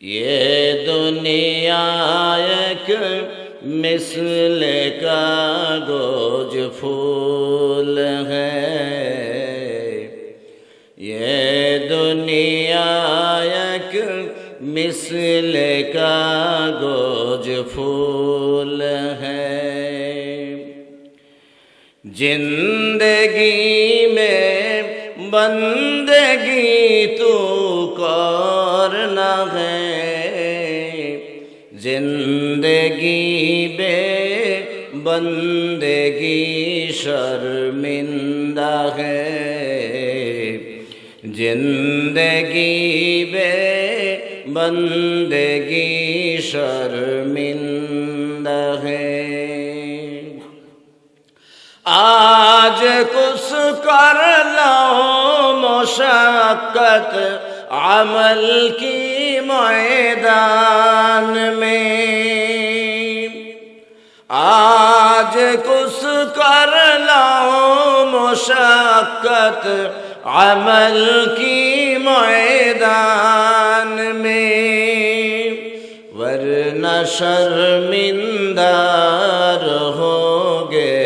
ये दुनिया एक मिसल कागज़ फूल है। ये दुनिया एक मिसल कागज़ फूल है। ज़िंदगी में बंदगी बंदगी शर्मिंदा है जिंदगी बे बंदगी शर्मिंदा है आज कुछ कर लो मुशक्कत अमल की मैदान में आज যে কুস কর مشقت عمل کی میدان میں ورنہ شرمندار ہو گے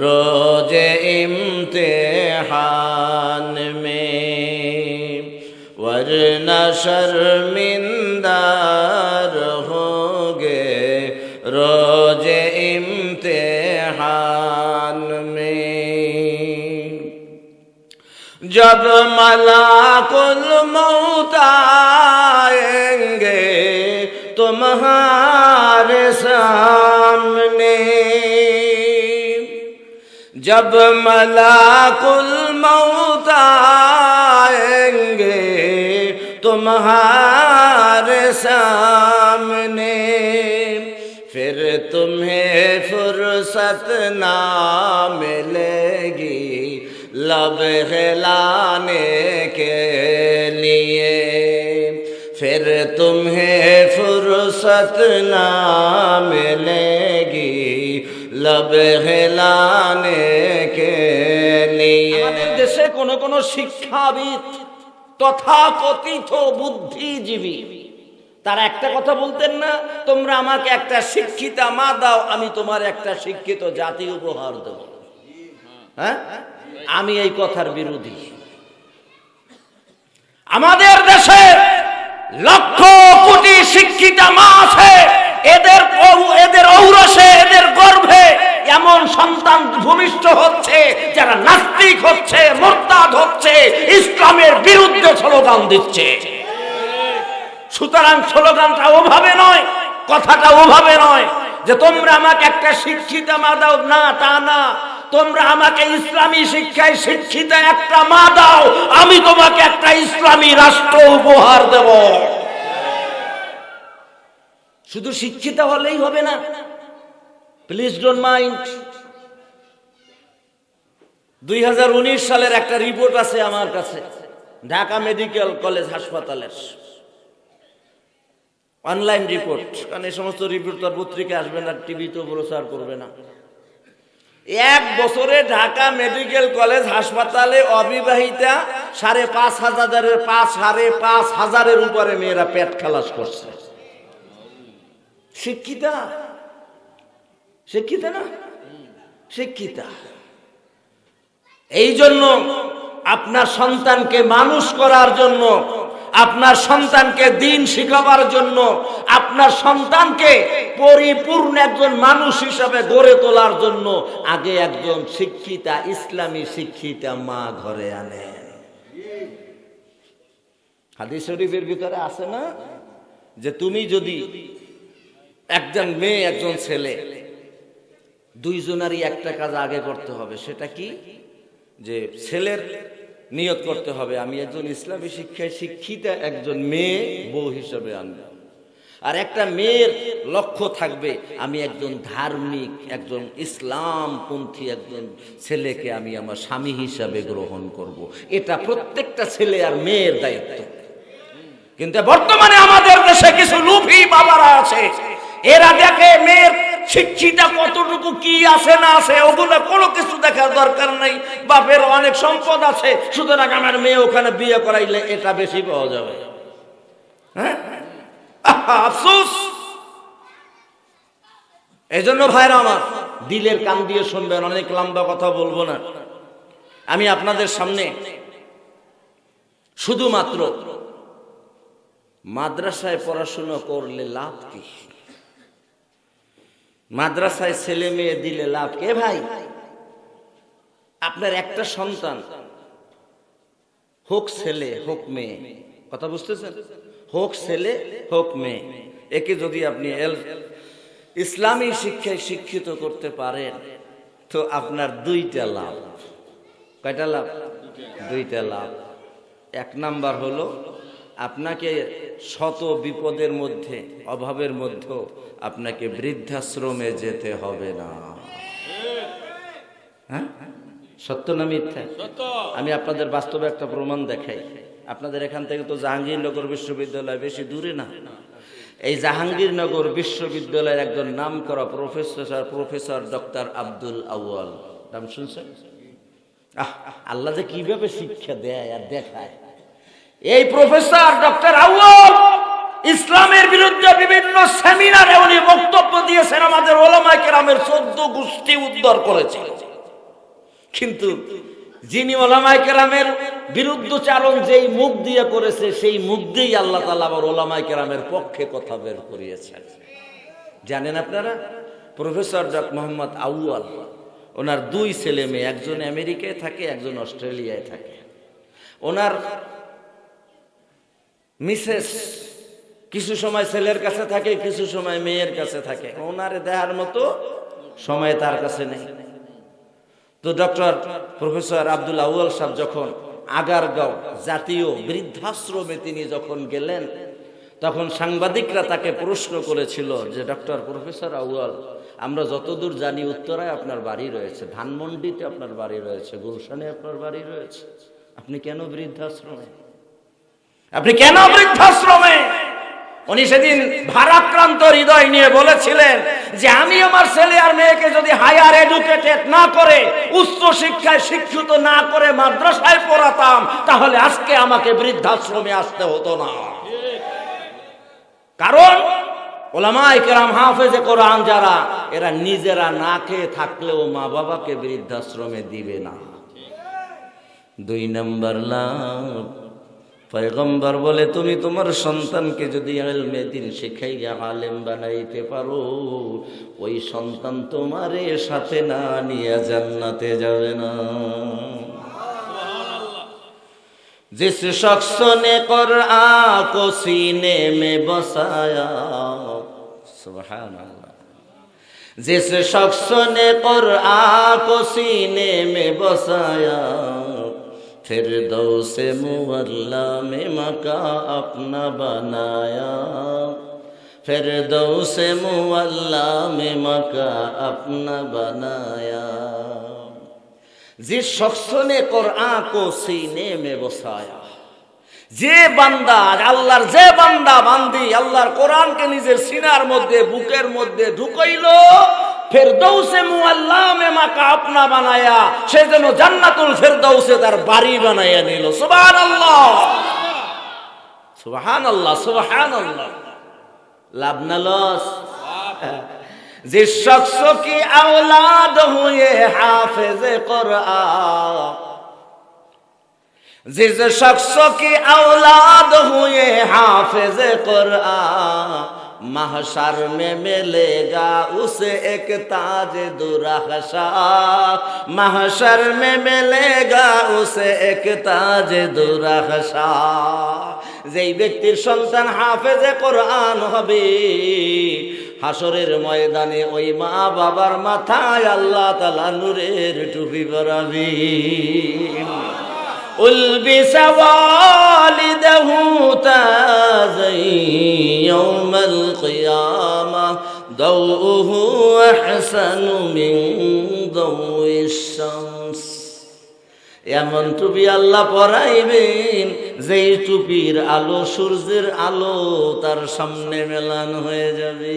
روز امتحان میں ورنہ شرمندار जब मलाकुल मौत आएँगे तुम्हारे सामने। जब मलाकुल मौत आएँगे तुम्हारे सामने। फिर तुम्हें फुर्सत ना मिलेगी। लब हिलाने के लिए फिर तुम्हें फुर्सत ना मिलेगी लब हिलाने के लिए আমাদের দেশে কোন কোন শিক্ষাবিদ তথাকথিত বুদ্ধিজীবী তারা একটা কথা বলতেন না তোমরা আমাকে একটা শিক্ষিতা মা দাও আমি তোমার একটা শিক্ষিত জাতি উপহার দেব হ্যাঁ আমি এই কথার বিরোধী। আমাদের দেশে লক্ষ কোটি শিক্ষিতা মা আছে, এদের এদের ঔরসে, এদের গর্ভে এমন সন্তান ভূমিষ্ঠ হচ্ছে, যারা নাস্তিক হচ্ছে, মোরতাদ হচ্ছে, ইসলামের বিরুদ্ধে স্লোগান দিচ্ছে। সুতরাং স্লোগানটা ওভাবে নয়, কথাটা ওভাবে নয় যে তোমরা আমাকে একটা শিক্ষিত মা দাও, না, তা না। তোমরা আমাকে ইসলামী শিক্ষায় শিক্ষিত একটা মা দাও, আমি তোমাকে একটা ইসলামী রাষ্ট্র উপহার দেব। শুধু শিক্ষিত হলেই হবে না। প্লিজ ডোন্ট মাইন্ড দুই হাজার উনিশ সালের একটা রিপোর্ট আছে আমার কাছে, ঢাকা মেডিকেল কলেজ হাসপাতালের। Online report. কারণ এই সমস্ত রিপোর্ট তো আর পত্রিকা আসবে না টিভিতেও প্রচার করবে না। এক বছরে ঢাকা মেডিকেল কলেজ হাসপাতালে অবিবাহিতা সাড়ে পাঁচ হাজারের পাঁচ, সাড়ে পাঁচ হাজারের উপরে মেয়েরা পেট খালাস করছে। শিক্ষিতা? শিক্ষিতা না? শিক্ষিতা। এই জন্য আপনার সন্তানকে মানুষ করার জন্য আপনার সন্তানকে দিন শিখাবার জন্য, আপনার সন্তানকে পরিপূর্ণ একজন মানুষ হিসাবে গড়ে তোলার জন্য আগে একজন শিক্ষিতা, ইসলামী শিক্ষিতা মা ঘরে আনেন হাদিস শরীফের ভিতরে আছে না? যে তুমি যদি একজন মেয়ে, একজন ছেলে, দুইজনারই একটা কাজ আগে করতে হবে, সেটা কি? যে ছেলের নিয়ত করতে হবে। আমি একজন ইসলামী শিক্ষায় শিক্ষিতা, একজন মেয়ে, বউ হিসেবে আনব। আর একটা মেয়ের লক্ষ্য থাকবে, আমি একজন ধার্মিক, একজন ইসলামপন্থী, একজন ছেলেকে আমি আমার স্বামী হিসাবে গ্রহণ করব। এটা প্রত্যেকটা ছেলে আর মেয়ের দায়িত্ব। কিন্তু বর্তমানে আমাদের দেশে কিছু লুফি বাবারা আছে। এরা দেখে মেয়ের শিক্ষিতা কতটুকু কি আছে না আছে, ওগুলো কোনো কিছু দেখার দরকার নাই। বাপের অনেক সম্পদ আছে, সুতরাং আমার মেয়ে ওখানে বিয়ে করাইলে এটা বেশি পাওয়া যাবে। হ্যাঁ? আফসোস! এই জন্য ভাইরা আমার, দিলের কান দিয়ে শুনবেন, অনেক লম্বা কথা বলব না। আমি আপনাদের সামনে শুধুমাত্র মাদ্রাসায় পড়াশোনা করলে লাভ কি? মাদ্রাসায় ছেলে মেয়ে দিলে লাভ কে ভাই? আপনার একটা সন্তান। হোক ছেলে, হোক মেয়ে। কথা বুঝতেছেন? হোক ছেলে, হোক মেয়ে। একে যদি আপনি ইসলামী শিক্ষায় শিক্ষিত করতে পারেন, তো আপনার দুইটা লাভ। কয়টা লাভ। দুইটা লাভ। এক নাম্বার হলো, আপনাকে শত বিপদের মধ্যে অভাবের মধ্যেও আপনাকে বৃদ্ধাশ্রমে যেতে হবে না। হ্যাঁ? সত্য না মিথ্যা? আমি আপনাদের বাস্তবে একটা প্রমাণ দেখাই। আপনাদের এখান থেকে তো জাহাঙ্গীরনগর বিশ্ববিদ্যালয় বেশি দূরে না। এই জাহাঙ্গীরনগর বিশ্ববিদ্যালয়ের একজন নাম করা professor professor doctor Abdul Awal. নাম শুনছেন? আহ আল্লাহ যে কীভাবে শিক্ষা দেয় আর দেখায়। এই প্রফেসর ডক্টর আউয়াল ইসলামের বিরুদ্ধে বিভিন্ন সেমিনারে উনি বক্তব্য দিয়েছেন আমাদের ওলামায় কেরামের চোদ্দ গোষ্ঠী উদ্ধার করেছে কিন্তু যিনি ওলামায় কেরামের বিরুদ্ধচারণ যেই মুখ দিয়ে করেছে, সেই মুখ দিয়েই আল্লাহ তালা আবার ওলামায় কেরামের পক্ষে কথা বের করিয়েছেন। জানেন আপনারা? প্রফেসর ডক মোহাম্মদ আউয়াল, ওনার দুই ছেলে মেয়ে, একজন আমেরিকায় থাকে, একজন অস্ট্রেলিয়ায় থাকে। ওনার মিসেস, কিছু সময় ছেলের কাছে থাকে, কিছু সময় মেয়ের কাছে থাকে। ওনারে দেখার মতো সময় তার কাছে নেই। তো ডক্টর প্রফেসর আব্দুল আউয়াল সাহেব যখন আগারগাঁও জাতীয় বৃদ্ধাশ্রমে তিনি যখন গেলেন, তখন সাংবাদিকরা তাকে প্রশ্ন করেছিল যে, ডক্টর প্রফেসর আউয়াল, আমরা যতদূর জানি উত্তরায় আপনার বাড়ি রয়েছে, ধানমন্ডিতে আপনার বাড়ি রয়েছে, গুলশানে আপনার বাড়ি রয়েছে। আপনি কেন বৃদ্ধাশ্রমে? আপনি কেন বৃদ্ধাশ্রমে? উনি সেদিন ভারাক্রান্ত হৃদয় নিয়ে বলেছিলেন যে আমি আমার ছেলে আর মেয়েকে যদি হায়ার এডুকেটেড না করে, উচ্চ শিক্ষায় শিক্ষিত না করে মাদ্রাসায় পড়াতাম, তাহলে আজকে আমাকে বৃদ্ধাশ্রমে আসতে হতো না। কারণ ওলামাই কেরাম হাফেজে কোরআন যারা, এরা নিজেরা না খেয়ে থাকলেও মা বাবাকে বৃদ্ধাশ্রমে দিবে না। দুই নম্বর লাভ পয়গম্বর বলে তুমি তোমার সন্তানকে যদি আলমে দিন শেখাইয়া আলেম বানাইতে পারো ওই সন্তান তোমারে সাথে না নিয়ে জান্নাতে যাবে না जिस शख्स ने कुरआन को सीने में बसाया सुभान अल्लाह जिस शख्स ने कुरआन को सीने में बसाया फिर दो से मुवल्ला में मका अपना बनाया फिर दो से मुवल्ला में मका अपना बनाया जिस शख्स ने कुरआन को सीने में बसाया যে বান্দা আল্লাহর যে বান্দা বান্দি আল্লাহর কোরআনকে নিজের সিনার মধ্যে বুকের মধ্যে ঢুকাইলো ফেরদৌসে মুআল্লামে মাকা আপনা বানায়া সে যেন জান্নাতুল ফেরদৌসে তার বাড়ি বানায়া নিল সুবহানাল্লাহ সুবহানাল্লাহ সুবহানাল্লাহ লাভ না লস जिस शख्स की औलाद हुए हाफिज कुरआन जिस शख्स की औलाद हुए हाफिज कुरआन محشر میں ملے گا اسے ایک تاج درخشا محشر میں ملے گا اسے ایک تاج درخشا যেই ব্যক্তির সন্তান হাফেজে কোরআন হবে হাসরের ময়দানে ওই মা বাবার মাথায় আল্লাহ তালা নূরের টুপি পরাবি ألبس والده تاجا يوم القيامة ضوءه أحسن من ضوء الشمس এমন টুপি আল্লাহ পরাইবেন যেই টুপির আলো সূর্যের আলো তার সামনে মেলান হয়ে যাবে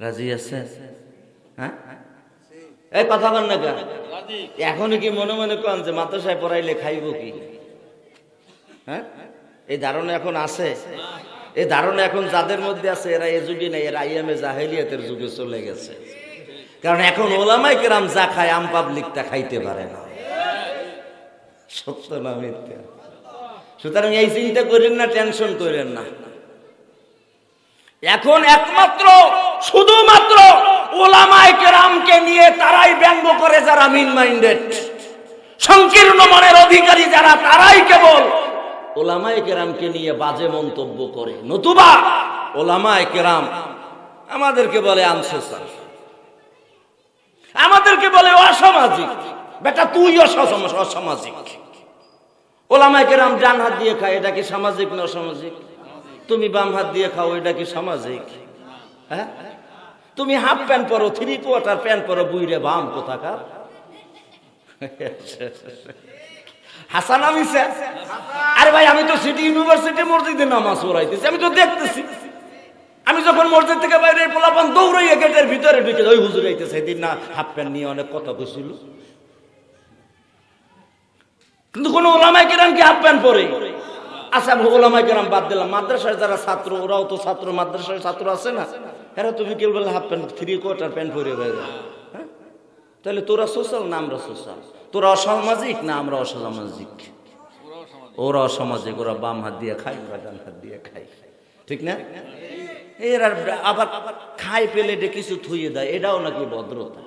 রাজি আছে হ্যাঁ এই কথা বল না কেন? এখনও কি মনে মনে কন যে মাদ্রাসায় পড়াইলে খাইব কি? হ্যাঁ? এই ধারণা এখন আছে। এই ধারণা এখন যাদের মধ্যে আছে এরা এ যুগে নেই এরা আইএমএ জাহেলিয়াতের যুগে চলে গেছে। কারণ এখন ওলামাই কেরাম যা খায় আম পাবলিকটা খাইতে পারে না। সত্য না মিথ্যা? সুতরাং এই চিন্তা করেন না টেনশন করেন না। এখন একমাত্র শুধুমাত্র ওলামাই কেরামকে নিয়ে তারাই ব্যঙ্গ করে যারা মিন মাইন্ডেড সংকীর্ণ মনের অধিকারী যারা, তারাই কেবল ওলামায় কেরামকে নিয়ে বাজে মন্তব্য করে। নতুবা ওলামায় কেরাম আমাদেরকে বলে আনসোসাল। আমাদেরকে বলে অসামাজিক। বেটা, তুই অসামাজিক অসামাজিক। ওলামায় কেরাম ডান হাত দিয়ে খায়, এটা কি সামাজিক না অসামাজিক? তুমি বাম হাত দিয়ে খাও, এটা কি সামাজিক? হ্যাঁ? তুমি হাফ প্যান্ট পরো, থ্রি কোয়ার্টার প্যান্ট পরো, বুইরে বাম কোথাকার? হাসান আমি আরে ভাই, আমি তো সিটি ইউনিভার্সিটি মসজিদে নামাজ পড়াইতেছি, আমি তো দেখতেছি। আমি যখন মসজিদ থেকে বাইরে পোলাপান দৌড়াইয়া গেটের ভিতরে ঢুকে ওই হুজুর আইতে সেদিন না, হাফ প্যান্ট নিয়ে অনেক কথা কইছিল। কিন্তু কোন ওলামাই কেরাম কি হাফ প্যান্ট পরে? আচ্ছা ওলামাই কেরাম বাদ দিলাম। মাদ্রাসায় যারা ছাত্র, ওরাও তো ছাত্র মাদ্রাসায় ছাত্র আছে না? এরা বিকেল বেলা half pant three quarter pant পরে বেড়ে হ্যাঁ? তাহলে তোরা সোশ্যাল না আমরা সোশ্যাল তোরা অসামাজিক না আমরা অসামাজিক? ওরা অসামাজিক, ওরা বাম হাত দিয়ে খায়, ওরা ডান হাত দিয়ে খায়। ঠিক না? এরা আবার খাই পেলে এটা কিছু থুইয়ে দেয়, এটাও নাকি ভদ্রতা?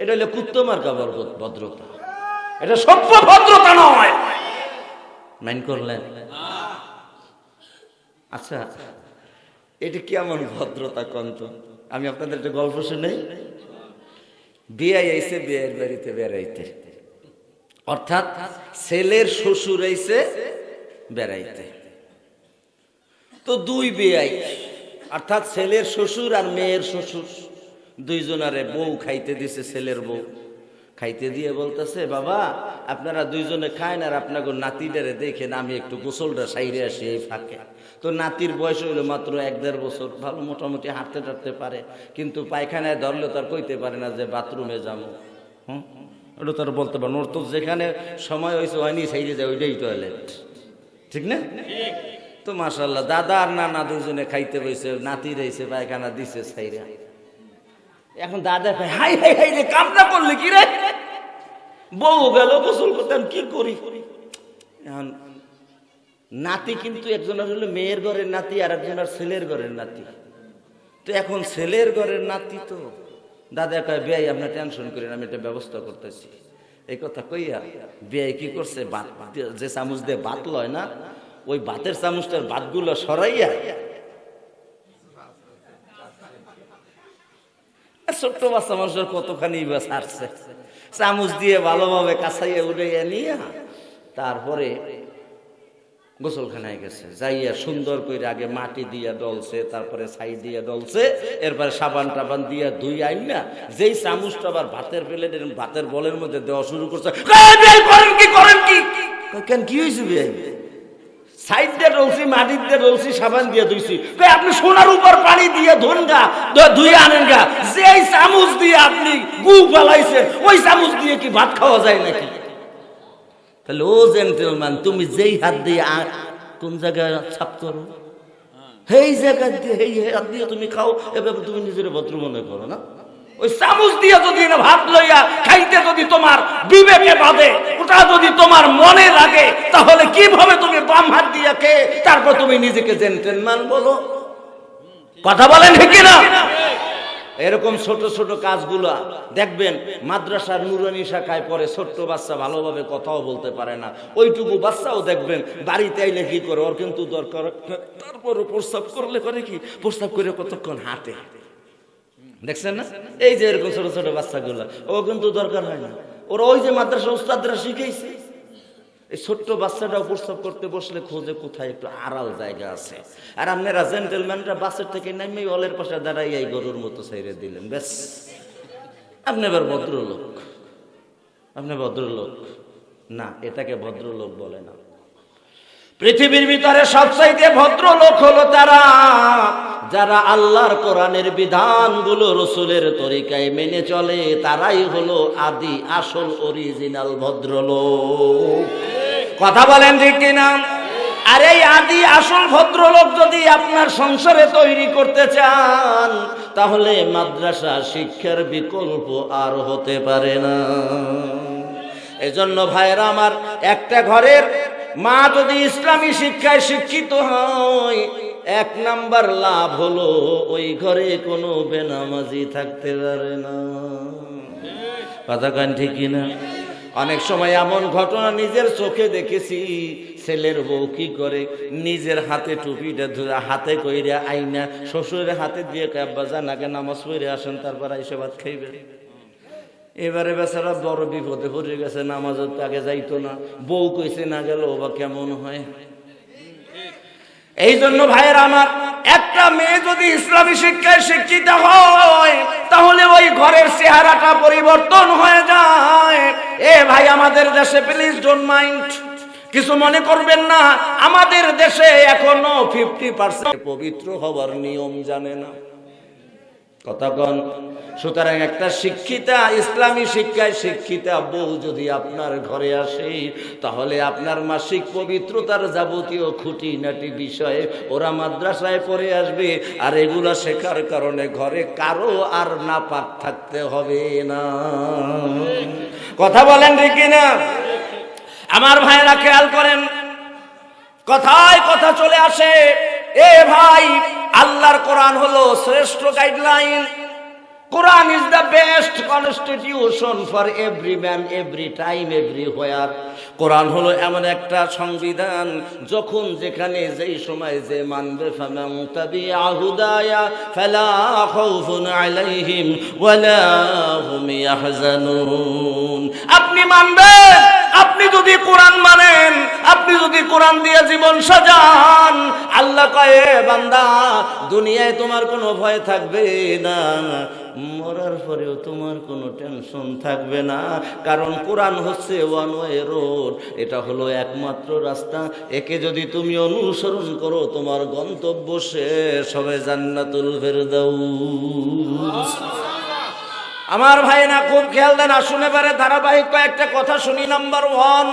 এটা হলে কুত্তমার কাবার ভদ্রতা। এটা সভ্য ভদ্রতা নয়। মাইন করলেন? আচ্ছা এটা কেমন ভদ্রতা কন্ত আমি আপনাদের একটা গল্প শুনে বিয়ে আইসে বিয়ের বাড়িতে বেড়াইতে। অর্থাৎ ছেলের শ্বশুর আইসে বেড়াইতে। তো দুই বেয়াই, অর্থাৎ ছেলের শ্বশুর আর মেয়ের শ্বশুর। দুইজনারে বউ খাইতে দিছে ছেলের বউ। খাইতে দিয়ে বলতেছে বাবা আপনারা দুইজনে খায় না আর আপনাকে নাতিটারে দেখেন আমি একটু গোসলটা সাইরে আসি এই ফাঁকে। তো নাতির বয়স হইল মাত্র এক দেড় বছর ভালো মোটামুটি হাঁটতে টাটতে পারে। কিন্তু পায়খানায় ধরলে তার কইতে পারে না যে বাথরুমে যাব। হুম? ওটা তার বলতে পারেন ওর তো যেখানে সময় হয়েছে হয়নি সাইডে যায় ওইটাই টয়লেট। ঠিক না? তো মাসাল্লাহ দাদা আর নানা দুজনে খাইতে বইছে নাতি রয়েছে পায়খানা দিছে সাইরা। এখন দাদা কয়, হাই হাই হাই রে কামটা করলে কি রে? বউ গেল গোসল করতে কি করি? এখন নাতি কিন্তু একজনের হলো মেয়ের ঘরের নাতি আর একজনের ছেলের ঘরের নাতি। তো এখন ছেলের ঘরের নাতি তো। দাদা কয় বেয়াই আপনার টেনশন করেন আমি এটা ব্যবস্থা করতেছি। এই কথা কইয়া বেয়াই কি করছে? ভাত যে চামচ দিয়ে ভাত লয় না ওই ভাতের চামচটার ভাতগুলো সরাইয়া ছোট্ট বাচ্চা মানুষের কতখানি বা চামচ দিয়ে ভালোভাবে কাছাইয়া উড়াইয়া নিয়ে তারপরে গোসলখানায় গেছে। যাইয়া সুন্দর করে আগে মাটি দিয়া ডলছে, তারপরে ছাই দিয়া ডলছে, এরপরে সাবান টাবান দিয়া ধুই আইন না যেই চামচটা আবার ভাতের প্লেটের ভাতের বলের মধ্যে দেওয়া শুরু করছে কি, করেন কি? কেন কি হয়েছে তুমি যেই হাত দিয়ে কোন জায়গায় সেই জায়গা দিয়ে হাত দিয়ে তুমি খাও এভাবে তুমি নিজের ভদ্র মনে করো না? ওই চামচ দিয়ে যদি ভাত লইয়া খাইতে যদি তোমার বিবেকে বাঁধে, ওটা যদি তোমার মনে লাগে, তাহলে কীভাবে তুমি বাম হাত তারপর তুমি নিজেকে জেন্টেলম্যান বলো। কথা বলেন ঠিক না এরকম ছোট ছোট কাজগুলা, দেখবেন মাদ্রাসার নুরানি শাখায় পরে ছোট্ট বাচ্চা ভালোভাবে কথাও বলতে পারে না। ওইটুকু বাচ্চাও দেখবেন বাড়িতে আইলে কি করে? ওর কিন্তু দরকার তারপরও প্রস্তাব করলে করে কি? প্রস্তাব করে কতক্ষণ হাঁটে। দেখছেন না? এই যে এরকম ছোট ছোট বাচ্চাগুলো ও কিন্তু দরকার হয় না। ওরা ওই যে মাদ্রাসা উস্তাদরা শিখেছে এই ছোট্ট বাচ্চাটাও প্রস্তাব করতে বসলে খোঁজে কোথায় একটু আড়াল জায়গা আছে। আর আপনারা জেন্টেলম্যানরা বাসের থেকে নামে অলের পাশে দাঁড়াই এই গরুর মতো সাইরে দিলেন, ব্যাস। আপনি এবার ভদ্রলোক। আপনি ভদ্রলোক। না, এটাকে ভদ্রলোক বলে না। পৃথিবীর ভিতরে সবচাইতে ভদ্রলোক হলো তারা, যারা আল্লাহর কোরআনের বিধানগুলো রসুলের তরিকায় মেনে চলে, তারাই হলো আদি, আসল অরিজিনাল ভদ্রলোক। কথা বলেন ঠিক কিনা? আর এই আদি আসল ভদ্রলোক যদি আপনার সংসারে তৈরি করতে চান, তাহলে মাদ্রাসা শিক্ষার বিকল্প আর হতে পারে না। এজন্য ভাইয়েরা আমার, একটা ঘরের মা যদি ইসলামী শিক্ষায় শিক্ষিত হয়, এক নাম্বার লাভ হলো ওই ঘরে কোনো বেনামাজি থাকতে পারে না। কথা কান ঠিক না অনেক সময় এমন ঘটনা নিজের চোখে দেখেছি, ছেলের বউ কি করে? নিজের হাতে টুপিটা ধরে, হাতে কইরা আইনা, শ্বশুরের হাতে দিয়ে কাব্বা যান আগে নামাজ পড়ে আসেন, তারপর আইসে ভাত খাইবে। এবারে বেচারা বড় বিপদে পড়ে গেছে, নামাজের তো আগে যাইতো না। বউ কইছে, না গেল বা কেমন হয়? এই জন্য ভাইয়ের আমার, একটা মেয়ে যদি ইসলামী শিক্ষায় শিক্ষিত হয়, তাহলে চেহারাটা পরিবর্তন হয়ে যায়। এ ভাই, আমাদের দেশে প্লিজ ডোন্ট মাইন্ড কিছু মনে করবেন না, আমাদের দেশে এখনও ফিফটি পার্সেন্ট পবিত্র হবার নিয়ম জানে না। কতক্ষণ সুতরাং একটা শিক্ষিতা ইসলামী শিক্ষায় শিক্ষিতা বউ যদি আপনার ঘরে আসে, তাহলে আপনার মাসিক পবিত্রতার যাবতীয় খুঁটিনাটি বিষয়ে ওরা মাদ্রাসায় পড়ে আসবে। আর এগুলা শেখার কারণে ঘরে কারও আর না পাক থাকতে হবে না। কথা বলেন ঠিক না আমার ভাইরা খেয়াল করেন, কথায় কথা চলে আসে। এ ভাই, আল্লাহর কোরআন হলো শ্রেষ্ঠ guideline Quran is the best constitution for every man every time everywhere Quran হলো এমন একটা সংবিধান, যখন যেখানে যেই সময় যে মানবে, ফামান তাবিআ হুদায়া, ফালা খাউফুন আলাইহিম, ওয়ালা হুম ইয়াহজানুন। আপনি মানবেন? আপনি যদি কোরআন মানেন, আপনি যদি কোরআন দিয়ে জীবন সাজান, আল্লাহ কয়ে বান্দা, দুনিয়ায় তোমার কোনো ভয় থাকবে না, মরার পরেও তোমার কোনো টেনশন থাকবে না, কারণ কোরআন হচ্ছে ওয়ান ওয়ে রোড এটা হলো একমাত্র রাস্তা, একে যদি তুমি অনুসরণ করো, তোমার গন্তব্য শেষ হবে জান্নাতুল ফেরদাউস। আমার ভাই না, খুব খেয়াল দেন শুনে পারে ধারাবাহিক কয়েকটা কথা শুনি। নাম্বার ওয়ান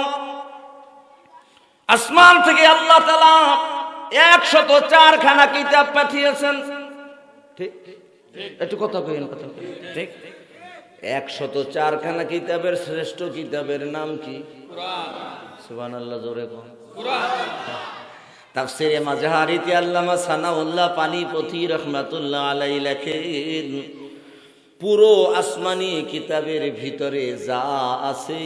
আসমান থেকে আল্লাহ তালা একশত চারখানা কিতাব পাঠিয়েছেন। ঠিক? একটু কথা কইন কথা ঠিক? একশত চারখানা কিতাবের শ্রেষ্ঠ কিতাবের নাম কি? সুবান আল্লাহ জোরে কন তাফসিরে মাজহারিতে আল্লামা সানাউল্লাহ পানিপথি রহমাতুল্লাহ আলাই লেখেন পুরো আসমানি কিতাবের ভিতরে যা আছে,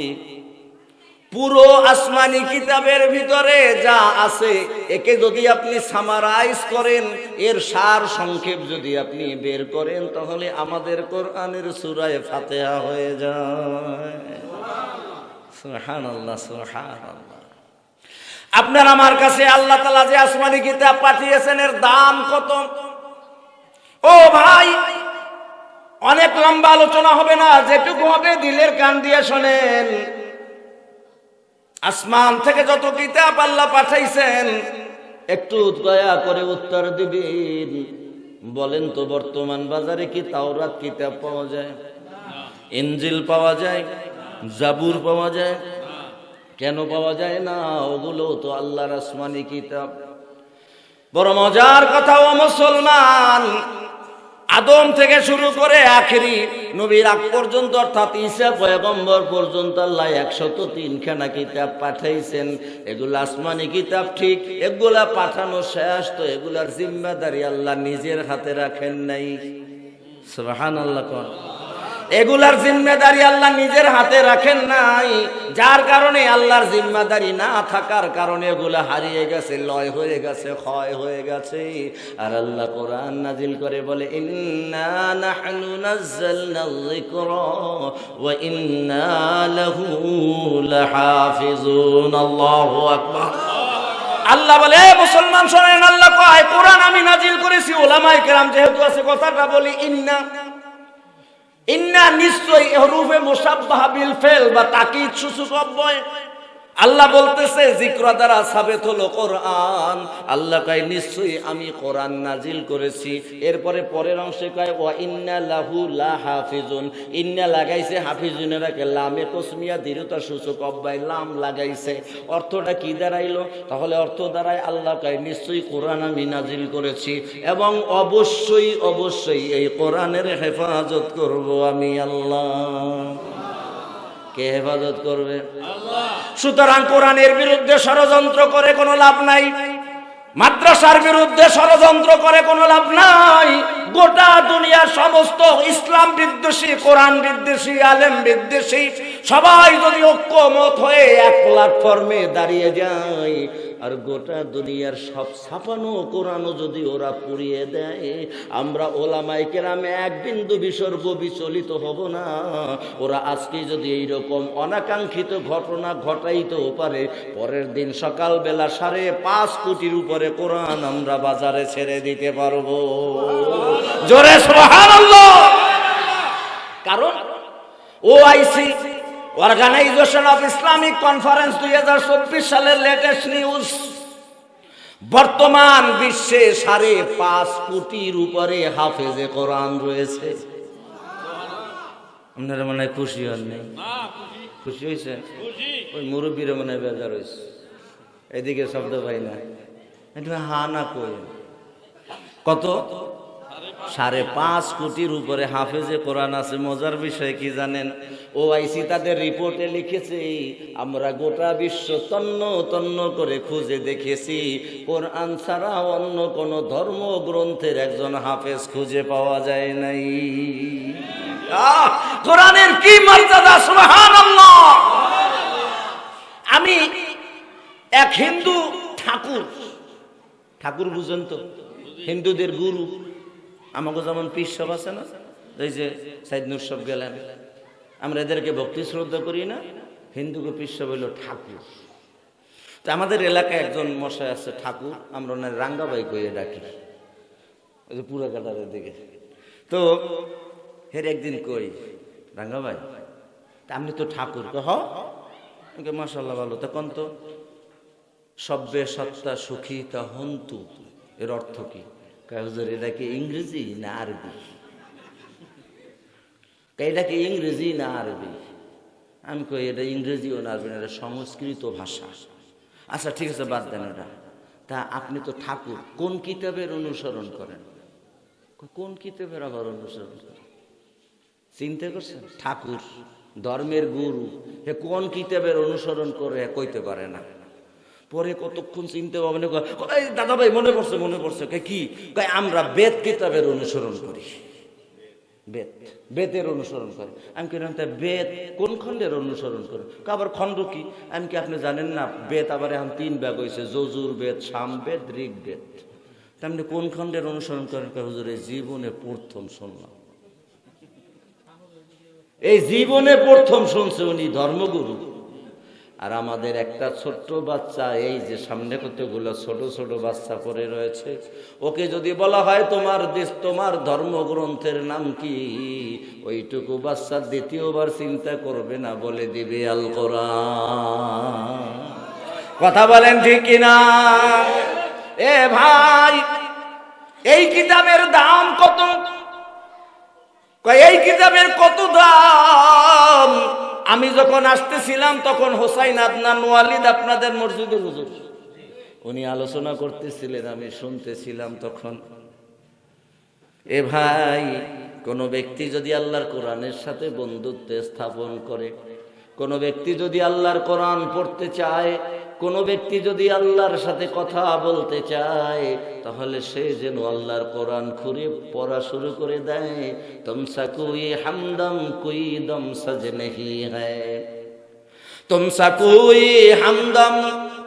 পুরো আসমানি কিতাবের ভিতরে যা আছে, একে যদি আপনি সামারাইজ করেন, এর সার সংক্ষেপ যদি আপনি বের করেন, তাহলে আমাদের কোরআনের সুরায় ফাতেহা হয়ে যায়। আল্লাহ আল্লাহ আপনার আমার কাছে আল্লাহ তালা যে আসমানি কিতাব পাঠিয়েছেন, এর দাম কত? ও ভাই অনেক লম্বা আলোচনা হবে না, যেটুকু হবে দিলের কান দিয়ে শোনেন। আসমান থেকে যত কিতাব আল্লাহ পাঠাইছেন, একটু দয়া করে উত্তর দিবেন। বলেন তো, বর্তমান বাজারে কি তাওরাত কিতাব পাওয়া যায়? ইঞ্জিল পাওয়া যায়? জাবুর পাওয়া যায়? কেন পাওয়া যায় না? ওগুলো তো আল্লাহর আসমানি কিতাব। বড় মজার কথা, ও মুসলমান আদম থেকে শুরু করে আখেরি নবীর আগ পর্যন্ত, অর্থাৎ ঈসা পয়গম্বর পর্যন্ত আল্লাহ একশত তিনখানা কিতাব পাঠাইছেন। এগুলো আসমানি কিতাব ঠিক, এগুলা পাঠানো শেষ, তো এগুলার জিম্মাদারি আল্লাহ নিজের হাতে রাখেন নাই। সুবহান আল্লাহ এগুলার জিম্মেদারি আল্লাহ নিজের হাতে রাখেন নাই। যার কারণে আল্লাহর জিম্মাদারি না থাকার কারণে এগুলা হারিয়ে গেছে, লয় হয়ে গেছে, ক্ষয় হয়ে গেছে। আর আল্লাহ কোরআন নাজিল করে বলে আল্লাহু বলে, "এ মুসলমান শোনেন, আল্লাহ কয়, কোরআন আমি নাজিল করেছি ওলামাই কেরাম যেহেতু আছে, কথাটা বলি, ইন্না ইন্না নিশ্চয়ই এরূপে মুসাব্বাহ বিল ফেল বা তাকিদ সূচক অব্যয় আল্লাহ বলতেছে, জিক্র দ্বারা সাবেত হলো কোরআন। আল্লাহ কয়, নিশ্চয়ই আমি কোরআন নাজিল করেছি। এরপরে পরের অংশে কয়, ওয়া ইন্না লাহু লা হাফিজুন ইন্না লাগাইছে হাফিজুনের আগে লামে কসমিয়া দৃঢ়তা সূচক অব্যয় লাম লাগাইছে। অর্থটা কি দাঁড়াইলো? তাহলে অর্থ দাঁড়ায় আল্লাহ কয়, নিশ্চয়ই কোরআন আমি নাজিল করেছি এবং অবশ্যই অবশ্যই এই কোরআনের হেফাজত করব আমি আল্লাহ। কে হেফাজত করবে? সুতরাং কোরআনের বিরুদ্ধে ষড়যন্ত্র করে কোনো লাভ নাই। মাদ্রাসার বিরুদ্ধে ষড়যন্ত্র করে কোনো লাভ নাই। গোটা দুনিয়ার সমস্ত ইসলাম বিদ্বেষী কোরআন বিদ্বেষী আলেম বিদ্বেষী সবাই যদি ঐক্যমত হয়ে এক প্ল্যাটফর্মে দাঁড়িয়ে যায় আর গোটা দুনিয়ার সব ছাপানো কোরআনও যদি ওরা পুড়িয়ে দেয়, আমরা ওলামাই কেরামে এক বিন্দু বিসর্গ বিচলিত হব না। ওরা আজকে যদি এইরকম অনাকাঙ্ক্ষিত ঘটনা ঘটাইতেও পারে, পরের দিন সকালবেলা সাড়ে পাঁচ কোটির উপরে কোরআন আমরা বাজারে ছেড়ে দিতে পারব। জোরে কারণ OIC organisation of Islamic conference দুই হাজার চব্বিশ সালের লেটেস্ট নিউজ বর্তমান বিশ্বে সাড়ে পাঁচ কোটির উপরে হাফেজে কোরআন রয়েছে। আপনারা মনে হয় খুশি হন নেই? খুশি হয়েছে ওই মুরব্বীরা মনে হয় বেজার হয়েছে। এদিকে শব্দ পাই না। হা না কই কত? সাড়ে পাঁচ কোটির উপরে হাফেজে কোরআন আছে, মজার বিষয় কি জানেন? ও আইসি তাদের রিপোর্টে লিখেছে, আমরা গোটা বিশ্ব তন্ন তন্ন করে খুঁজে দেখেছি, কোরআন ছাড়া অন্য কোন ধর্ম গ্রন্থের একজন হাফেজ খুঁজে পাওয়া যায় নাই। কোরআনের কি মর্যাদা আমি এক হিন্দু ঠাকুর ঠাকুর বুঝেন তো, হিন্দুদের গুরু। আমাকে যেমন পিসব আছে না, এই যে সাইদ নুরসব গেলেন। আমরা এদেরকে ভক্তি শ্রদ্ধা করি না, হিন্দুকে পিসব হইল ঠাকুর। তো আমাদের এলাকায় একজন মশাই আছে ঠাকুর, আমরা ওনার রাঙ্গাবাই কইয়ে ডাকি। ওই যে পুরা কাটারের দিকে। তো হের একদিন কই রাঙ্গাবাই আপনি তো ঠাকুর হ মাসাল্লাহ ভালো। তা কোন তো সব্যে সত্তা সুখী তা হন্তু এর অর্থ কি? কাগজের এটা কি ইংরেজি না আরবি? এটা কি ইংরেজি না আরবি? আমি কই এটা ইংরেজিও না আরবি এটা সংস্কৃত ভাষা। আচ্ছা ঠিক আছে, বাদ দেন এটা। তা আপনি তো ঠাকুর, কোন কিতাবের অনুসরণ করেন? কোন কিতাবের আবার অনুসরণ করেন? চিন্তা করছেন? ঠাকুর, ধর্মের গুরু, হে কোন কিতাবের অনুসরণ করে, কইতে পারে না। পরে কতক্ষণ চিনতে করে দাদা ভাই মনে পড়ছে মনে পড়ছে। কি? আমরা বেদ কিতাবের অনুসরণ করি। বেদ, বেদের অনুসরণ করে। আমি কি তা বেদ কোন খণ্ডের অনুসরণ করে? আবার খণ্ড কি? আমি কি আপনি জানেন না, বেদ আবার এখন তিন ভাগ হয়েছে যজুর বেদ, সাম বেদ, ঋগ বেদ। তেমনি কোন খণ্ডের অনুসরণ করেন? হুজুর জীবনে প্রথম শুনলাম। এই জীবনে প্রথম শুনছে উনি ধর্মগুরু। আর আমাদের একটা ছোট্ট বাচ্চা, এই যে সামনে কতগুলো ছোট ছোট বাচ্চা পড়ে রয়েছে, ওকে যদি বলা হয় তোমার দেশ, তোমার ধর্মগ্রন্থের নাম কি? ওইটুকু বাচ্চা দ্বিতীয়বার চিন্তা করবে না, বলে দিবে আল কথা বলেন ঠিক কিনা? এ ভাই, এই কিতাবের দাম কত? এই কিতাবের কত দাম? আমি যখন আসতেছিলাম, তখন হোসাইন আদনান ওয়ালিদ আপনাদের মসজিদের হুজুর। উনি আলোচনা করতেছিলেন, আমি শুনতেছিলাম তখন। এ ভাই, কোন ব্যক্তি যদি আল্লাহর কোরআনের সাথে বন্ধুত্ব স্থাপন করে, কোন ব্যক্তি যদি আল্লাহর কোরআন পড়তে চায় কোনো ব্যক্তি যদি আল্লাহর সাথে কথা বলতে চায়, তাহলে সে যেন আল্লাহর কোরআন খুঁড়ে পড়া শুরু করে দেয়। তমসা কুই হামদম কুই দম সজ নেহি হ্যায় তমসা কুই হামদম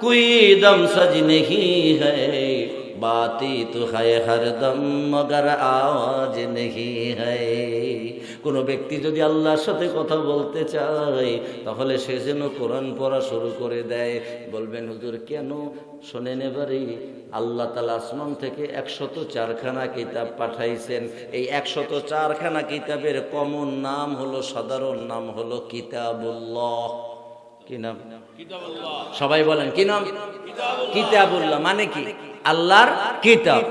কুই দম সজ নেহি হ্যায় बाती तो है हरदम मगर आवाज नहीं है কোনো ব্যক্তি যদি আল্লাহর সাথে কথা বলতে চায় তাহলে সে যেন কোরআন পড়া শুরু করে দেয় বলবেন হুজুর কেন শোনেন এবারে আল্লাহ তালা আসমান থেকে একশত চারখানা কিতাব পাঠাইছেন এই একশত চারখানা কিতাবের কমন নাম হলো সাধারণ নাম হলো কিতাবুল্লাহ কি নাম সবাই বলেন কি নাম কিতাবুল্লাহ মানে কি আল্লাহর কিতাব।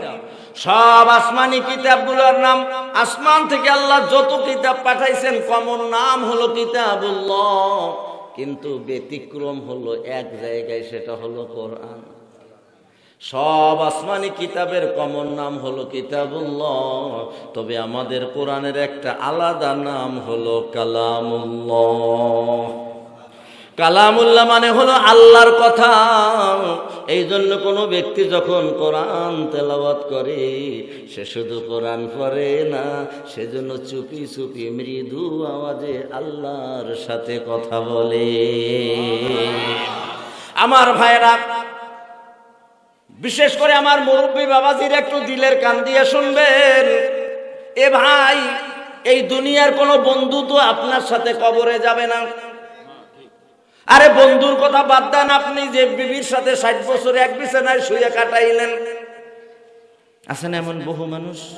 সব আসমানি কিতাবগুলোর নাম, আসমান থেকে আল্লাহ যত কিতাব পাঠাইছেন, কমন নাম হলো কিতাবুল্লাহ। কিন্তু ব্যতিক্রম হলো এক জায়গায়, সেটা হলো কোরআন। সব আসমানি কিতাবের কমন নাম হলো কিতাবুল্লাহ। তবে আমাদের কোরআনের একটা আলাদা নাম হলো কালামুল্লাহ। কালামুল্লাহ মানে হলো আল্লাহর কথা। এই জন্য কোনো ব্যক্তি যখন কোরআন তেলাওয়াত করে, সে শুধু কোরআন পড়ে না, সেজন্য চুপি চুপি মৃদু আওয়াজে আল্লাহর সাথে কথা বলে। আমার ভাইরা বিশেষ করে আমার মুরব্বী বাবাজির একটু দিলের কান দিয়ে শুনবেন। এ ভাই, এই দুনিয়ার কোনো বন্ধু তো আপনার সাথে কবরে যাবে না। আরে বন্ধুর কথা বাদ দেন আপনি যে বিবির সাথে ষাট বছর এক বিছানায় শুয়ে কাটাইলেন। আছেন এমন বহু মানুষ?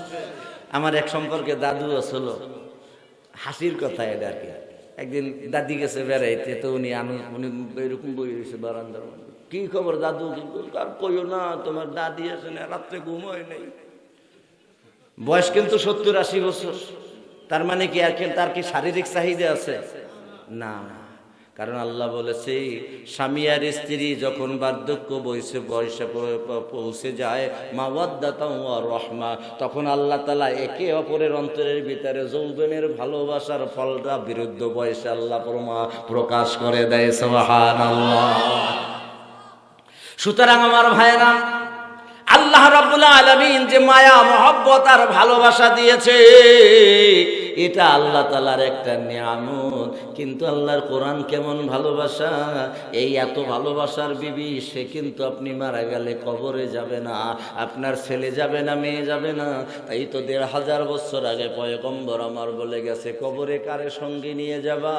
আমার এক সম্পর্কে দাদু আসলো। হাসির কথা এটা আর কি। একদিন দাদি গেছে বেড়াইতে, তো উনি আনু, উনি এরকম বই রয়েছে বারান্দার। কি খবর দাদু? আর কইও না, তোমার দাদি আছে না রাত্রে ঘুম হয় নাই। বয়স কিন্তু সত্তর আশি বছর। তার মানে কি আর কি- তার কি শারীরিক চাহিদা আছে? না। কারণ আল্লাহ বলেছে, স্বামী আর স্ত্রী যখন বার্ধক্য বয়সে বয়সে পৌঁছে যায় মাওয়াদ্দাতা ওয়া রহমা। তখন আল্লাহ তালা একে অপরের অন্তরের ভিতরে যৌবনের ভালোবাসার ফলটা বিরুদ্ধ বয়সে আল্লাহ প্রমা প্রকাশ করে দেয় সোহান সুতরাং আমার ভাইরা আল্লাহ রাব্বুল আলামিন যে মায়া, মহব্বত আর ভালোবাসা দিয়েছে এটা আল্লাহ তালার একটা নিয়ামত। কিন্তু আল্লাহর কোরআন কেমন ভালোবাসা? এই এত ভালোবাসার বিবি, সে কিন্তু আপনি মারা গেলে কবরে যাবে না, আপনার ছেলে যাবে না, মেয়ে যাবে না। তাই তো দেড় হাজার বছর আগে পয়গম্বর আমার বলে গেছে, কবরে কারে সঙ্গে নিয়ে যাবা?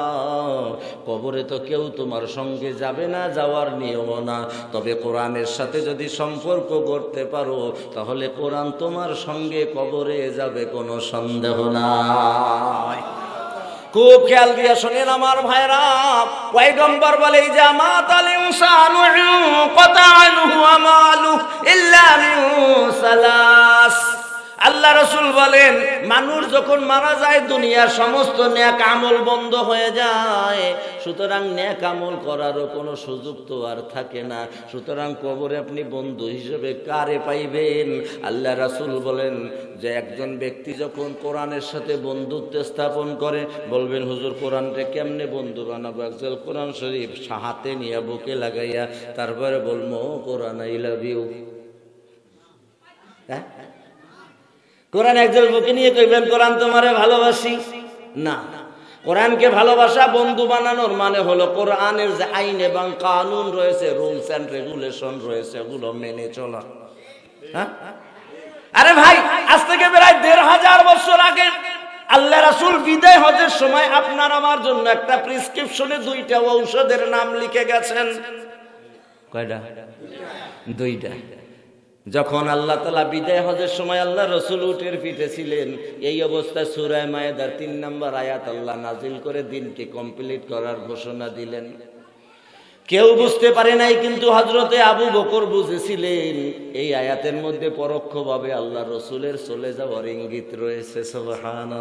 কবরে তো কেউ তোমার সঙ্গে যাবে না, যাওয়ার নিয়ম না। তবে কোরআনের সাথে যদি সম্পর্ক করতে পারো, তাহলে কোরআন তোমার সঙ্গে কবরে যাবে, কোনো সন্দেহ নাই খুব খেয়াল দিয়ে শোনেন আমার ভাইরা, পয়গম্বর বলে যে মাতাল ইনসানু কতানহু আমালু ইল্লা সালাস। আল্লাহ রসুল বলেন, মানুষ যখন মারা যায়, দুনিয়ার সমস্ত ন্যাক আমল বন্ধ হয়ে যায়। সুতরাং ন্যাক আমল করারও কোনো সুযোগ তো আর থাকে না। সুতরাং কবরে আপনি বন্ধু হিসেবে কারে পাইবেন? আল্লাহ রাসুল বলেন, যে একজন ব্যক্তি যখন কোরআনের সাথে বন্ধুত্ব স্থাপন করে, বলবেন, হুজুর, কোরআনটা কেমনে বন্ধু বানাবো? একজন কোরআন শরীফ হাতে নিয়ে বুকে লাগাইয়া তারপরে বলব কোরআন, আই লাভ ইউ। হ্যাঁ। কোরআন একজন বুকে নিয়ে কইবেন, কোরআন তোমারে ভালোবাসি? না। কোরআনকে ভালোবাসা বন্ধু বানানোর মানে হলো কোরআনের যে আইন এবং কানুন রয়েছে, রুলস অ্যান্ড রেগুলেশন রয়েছে ওগুলো মেনে চলা। হ্যাঁ? আরে ভাই, আজ থেকে প্রায় দেড় হাজার বছর আগে আল্লাহ রাসুল বিদায় হজের সময় আপনার আমার জন্য একটা প্রেসক্রিপশনে দুইটা ঔষধের নাম লিখে গেছেন। কয়টা? দুইটা। যখন আল্লাহ তালা বিদায় হজের সময় আল্লাহ রসুল উটের পিঠে ছিলেন, এই অবস্থায় সুরায় মায়েদার তিন নম্বর আয়াত আল্লাহ নাজিল করে দিনকে কমপ্লিট করার ঘোষণা দিলেন। কেউ বুঝতে পারে নাই, কিন্তু হজরতে আবু বকর বুঝেছিলেন, এই আয়াতের মধ্যে পরোক্ষভাবে আল্লাহ রসুলের চলে যাওয়ার ইঙ্গিত রয়েছে সোহান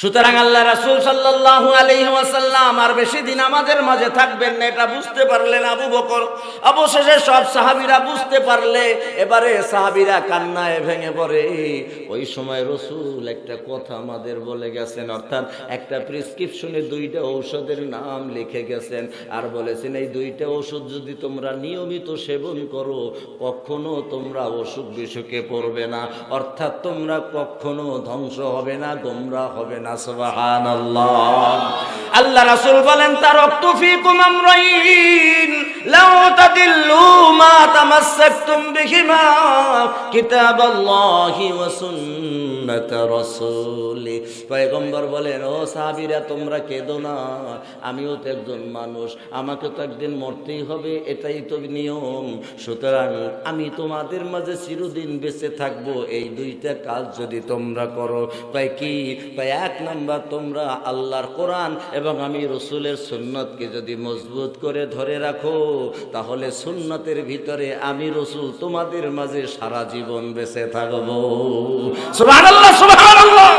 সুতরাং আল্লাহ রাসূল সাল্লাল্লাহু আলাইহি ওয়াসাল্লাম আর বেশি দিন আমাদের মাঝে থাকবেন না, এটা বুঝতে পারলেন আবু বকর। অবশেষে সব সাহাবিরা বুঝতে পারলে, এবারে সাহাবিরা কান্নায় ভেঙে পড়ে। ওই সময় রসুল একটা কথা আমাদের বলে গেছেন, অর্থাৎ একটা প্রেসক্রিপশনে দুইটা ঔষধের নাম লিখে গেছেন আর বলেছেন, এই দুইটা ওষুধ যদি তোমরা নিয়মিত সেবন করো, কখনো তোমরা অসুখ বিসুখে পড়বে না। অর্থাৎ তোমরা কখনো ধ্বংস হবে না, গোমরা হবে না। সুবাহান আল্লাহ রাসুল বলেন তার ফিকুম আমরাইন লাউ তাদিল্লু মা তামাসসাকতুম বিহিমা কিতাবাল্লাহি ওয়া সুন্নাত রাসূলি। পয়গম্বর বলেন, ও সাহাবীরা, তোমরা কেঁদো না। আমিও তো একজন মানুষ, আমাকে তো একদিন মরতেই হবে, এটাই তো নিয়ম। সুতরাং আমি তোমাদের মাঝে চিরদিন বেঁচে থাকব, এই দুইটা কাজ যদি তোমরা করো। তাই কি? তাই এক নাম্বার, তোমরা আল্লাহর কোরআন এবং আমি রসুলের সুন্নতকে যদি মজবুত করে ধরে রাখো, তাহলে সুন্নতের ভিতরে আমি রসুল তোমাদের মাঝে সারা জীবন বেঁচে থাকব। সুবহানাল্লাহ! সুবহানাল্লাহ